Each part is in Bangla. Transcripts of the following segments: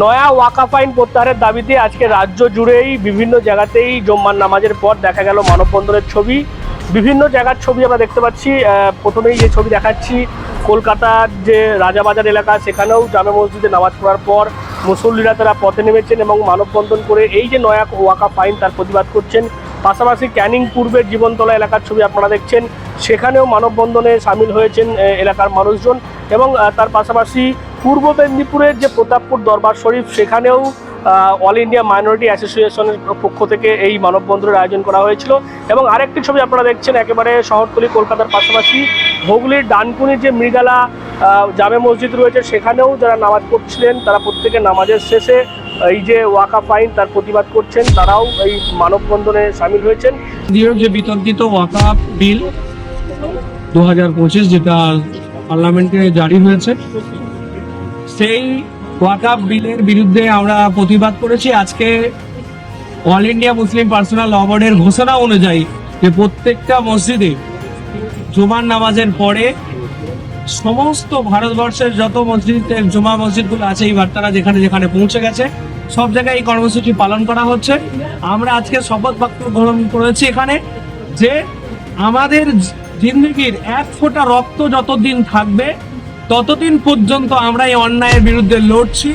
নয়া ওয়াকাফ আইন প্রত্যাহারের দাবিতে আজকে রাজ্য জুড়েই বিভিন্ন জায়গাতেই জম্মার নামাজের পর দেখা গেল মানববন্ধনের ছবি। বিভিন্ন জায়গার ছবি আমরা দেখতে পাচ্ছি। প্রথমেই যে ছবি দেখাচ্ছি, কলকাতার যে রাজাবাজার এলাকা, সেখানেও জামে মসজিদে নামাজ পড়ার পর মুসল্লিরা তারা পথে নেমেছেন এবং মানববন্ধন করে এই যে নয়া ওয়াকাফ আইন তার প্রতিবাদ করছেন। পাশাপাশি ক্যানিং পূর্বের জীবনতলা এলাকার ছবি আপনারা দেখছেন। সেখানেও মানববন্ধনে সামিল হয়েছেন এলাকার মানুষজন এবং তার পাশাপাশি পূর্ব মেদিনীপুরের যে প্রতাপপুর দরবার শরীফ, সেখানেও অল ইন্ডিয়া মাইনরিটি অ্যাসোসিয়েশনের পক্ষ থেকে এই মানববন্ধনের আয়োজন করা হয়েছিল। এবং আরেকটি ছবি আপনারা দেখছেন, একেবারে শহরতলি, কলকাতার পাশাপাশি হুগলির ডানকুনির যে মৃগালা জামে মসজিদ রয়েছে, সেখানেও যারা নামাজ পড়ছিলেন, তারা প্রত্যেকে নামাজের শেষে, এই যে ওয়াকা ফাইন তার প্রতিবাদ করছেন, তারাও এই মানববন্ধনে সামিল হয়েছেন। যে বিতর্কিত ওয়াকাপ বিল দু হাজার পঁচিশ, যেটা পার্লামেন্টে জারি হয়েছে সেই ওয়াকাপ বিলের বিরুদ্ধে আমরা প্রতিবাদ করেছি। আজকে all India Muslim personal law ঘোষণা অনুযায়ী যে প্রত্যেকটা মসজিদে জুমার নামাজের পরে সমস্ত ভারতবর্ষের যত মসজিদ জুমা মসজিদগুলো আছে, এই বার্তারা যেখানে যেখানে পৌঁছে গেছে, সব জায়গায় এই কর্মসূচি পালন করা হচ্ছে। আমরা আজকে শপথ বাক্য গ্রহণ করেছি এখানে যে আমাদের জিন্দগির এক ফোঁটা রক্ত যতদিন থাকবে ততদিন পর্যন্ত আমরা এই অন্যায়ের বিরুদ্ধে লড়ছি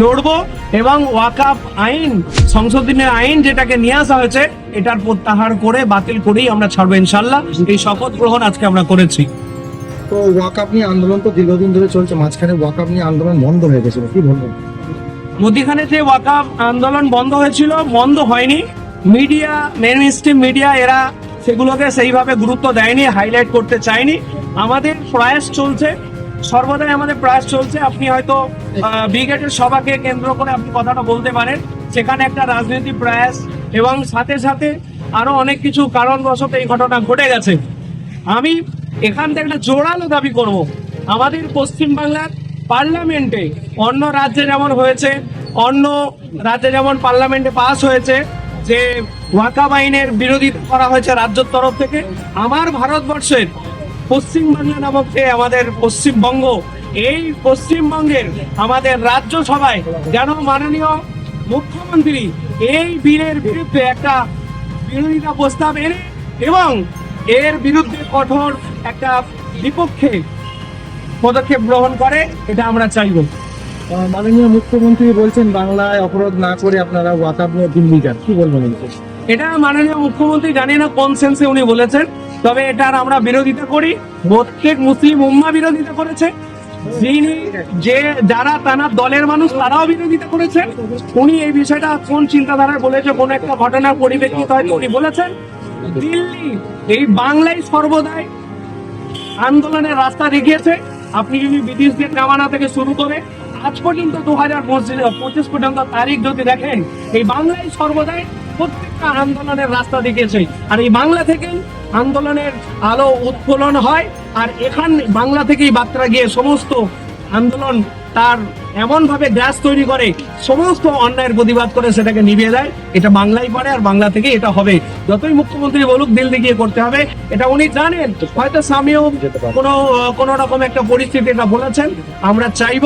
লড়বো এবং ওয়াকাপ আইন সংশোধনের আইন যেটাকে নিয়ে আসা হয়েছে এটার প্রত্যাহার করে বাতিল করেই আমরা ছাড়বো ইনশাল্লাহ এই শপথ গ্রহণ আজকে আমরা করেছি। তো ওয়াকআপ নিয়ে আন্দোলন তো দীর্ঘদিন ধরে চলছে মাঝখানে ওয়াকআপ নিয়ে আন্দোলন বন্ধ হয়ে গেছিল কি বলবেন? মধ্যখানে যে ওয়াকাপ আন্দোলন বন্ধ হয়েছিল বন্ধ হয়নি। মিডিয়া মেন স্ট্রিম মিডিয়া এরা সেগুলোকে সেইভাবে গুরুত্ব দেয়নি হাইলাইট করতে চায়নি। আমাদের প্রয়াস চলছে সর্বদাই আমাদের প্রয়াস চলছে। আপনি হয়তো ব্রিগেডের সভাকে কেন্দ্র করে আপনি কথাটা বলতে পারেন। সেখানে একটা রাজনৈতিক প্রয়াস এবং সাথে সাথে আরও অনেক কিছু কারণবশত এই ঘটনা ঘটে গেছে। আমি এখান থেকে একটা জোরালো দাবি করব। আমাদের পশ্চিমবাংলার পার্লামেন্টে অন্য রাজ্যে যেমন হয়েছে, অন্য রাজ্যে যেমন পার্লামেন্টে পাস হয়েছে, যে ওয়াকাব আইনের বিরোধিতা করা হয়েছে রাজ্যের তরফ থেকে, আমার ভারতবর্ষের পশ্চিমবাংলা নামক যে আমাদের পশ্চিমবঙ্গ, এই পশ্চিমবঙ্গের আমাদের রাজ্য সভায় যেন মাননীয় মুখ্যমন্ত্রী এই বিলের বিরুদ্ধে একটা বিরোধিতা প্রস্তাব এনে এবং এর বিরুদ্ধে কঠোর একটা বিপক্ষে পদক্ষেপ গ্রহণ করে, এটা আমরা চাইব। মাননীয় মুখ্যমন্ত্রী বলছেন, বাংলায় অপরাধ না করে আপনারা ওয়াকআপ নিয়ে দিল্লি যান। কি বলবেন এটা মাননীয় মুখ্যমন্ত্রী জানি না কোন সেন্সে উনি বলেছেন। তবে এটার আমরা বিরোধিতা করি। প্রত্যেক মুসলিম উম্মা বিরোধিতা করেছে। যিনি যে, যারা দলের মানুষ, তারাও বিরোধিতা করেছে। উনি এই বিষয়টা কোন চিন্তাধারায় বলেছে, কোন একটা ঘটনার পরিপ্রেক্ষিতে হয়তো উনি বলেছেন। দিল্লি, এই বাংলায় সর্বদাই আন্দোলনের রাস্তা দেখিয়েছে। আপনি যদি ব্রিটিশদের জামানা থেকে শুরু করে আজ পর্যন্ত দু হাজার পঁচিশ পর্যন্ত তারিখ যদি দেখেন, এই বাংলায় সর্বদাই প্রত্যেকটা আন্দোলনের রাস্তা দেখেছে আর এই বাংলা থেকে আন্দোলনের আলো উৎফুলন হয়, আর এখান বাংলা থেকেই বার্তা গিয়ে সমস্ত আন্দোলন তার এমন ভাবে গ্রাস তৈরি করে সমস্ত অন্যায়ের প্রতিবাদ করে সেটাকে নিভিয়ে দেয়। এটা বাংলায় পড়ে আর বাংলা থেকে এটা হবে। যতই মুখ্যমন্ত্রী বলুক দিল্লি গিয়ে করতে হবে। এটা উনি জানেন। হয়তো স্বামীও কোনো কোনো রকম একটা পরিস্থিতি এটা বলেছেন। আমরা চাইব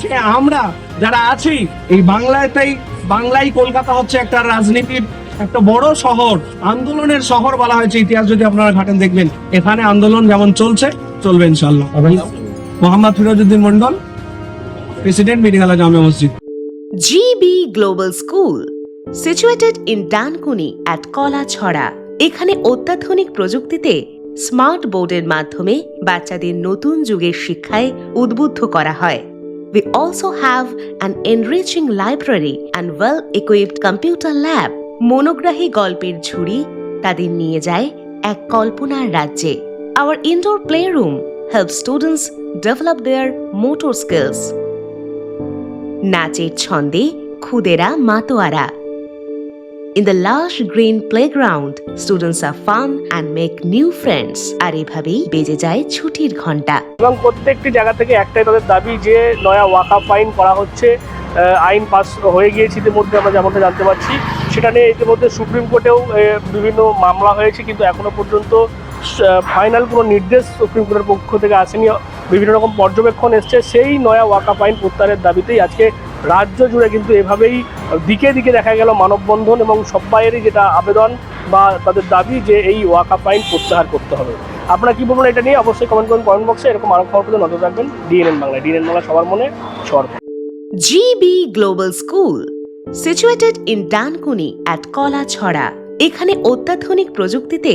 যে আমরা যারা আছি এই বাংলাতেই বাংলাই কলকাতা হচ্ছে একটা রাজনীতির একটা বড় শহর। আন্দোলনের শহর বলা হয়েছে। ইতিহাস যদি আপনারা ঘাটেন দেখবেন এখানে আন্দোলন যেমন চলছে চলবে ইনশাল্লাহ Mohammad Firozuddin Mondal president Midigala Jame Masjid GB Global School, situated in Dankuni at Kola ছড়া এখানে অত্যাধুনিক প্রযুক্তিতে স্মার্ট বোর্ডের মাধ্যমে বাচ্চাদের নতুন যুগের শিক্ষায় উদ্বুদ্ধ করা হয় We also have an enriching library and well-equipped computer lab. মনোগ্রাহী গল্পের ঝুড়ি তাদের নিয়ে যায় এক কল্পনার রাজ্যে indoor playroom helps students develop their motor skills. নাচের ছন্দে খুদেরা মাতোয়ারা। In the lush green playground, students are fun and make new friends. আর এভাবেই বেজে যায় ছুটির ঘণ্টা এবং প্রত্যেকটি জায়গা থেকে একটাই তাদের দাবি যে নয়া ওয়াকা ফাইন করা হচ্ছে। আইন পাস হয়ে গিয়েছে ইতিমধ্যে আমরা যেমনটা জানতে পারছি। সেটা নিয়ে ইতিমধ্যে সুপ্রিম কোর্টেও বিভিন্ন মামলা হয়েছে কিন্তু এখনও পর্যন্ত ফাইনাল কোনো নির্দেশ সুপ্রিম কোর্টের পক্ষ থেকে আসেনি। বিভিন্ন রকম পর্যবেক্ষণ এসছে। সেই নয়া ওয়াকা ফাইন প্রত্যাহারের দাবিতেই আজকে রাজ্য জুড়ে কিন্তু এভাবেই দিকে দিকে দেখা গেল মানববন্ধন এবং সবাইয়েরই যেটা আবেদন বা তাদের দাবি যে এই ওয়াকা ফাইন প্রত্যাহার করতে হবে। আপনারা কি বলবেন এটা নিয়ে? অবশ্যই কমেন্ট করুন কমেন্ট বক্সে এরকম আরও খবর পেতে নজর রাখবেন। ডিএনএন বাংলা ডিএনএন বাংলা সবার মনে সবার GB Global School, situated in Dankuni at Kalachhara এখানে অত্যাধুনিক প্রযুক্তিতে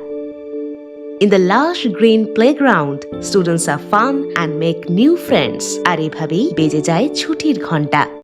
In the lush green playground, students are fun and make new friends. আর এভাবেই বেজে যায় ছুটির ঘণ্টা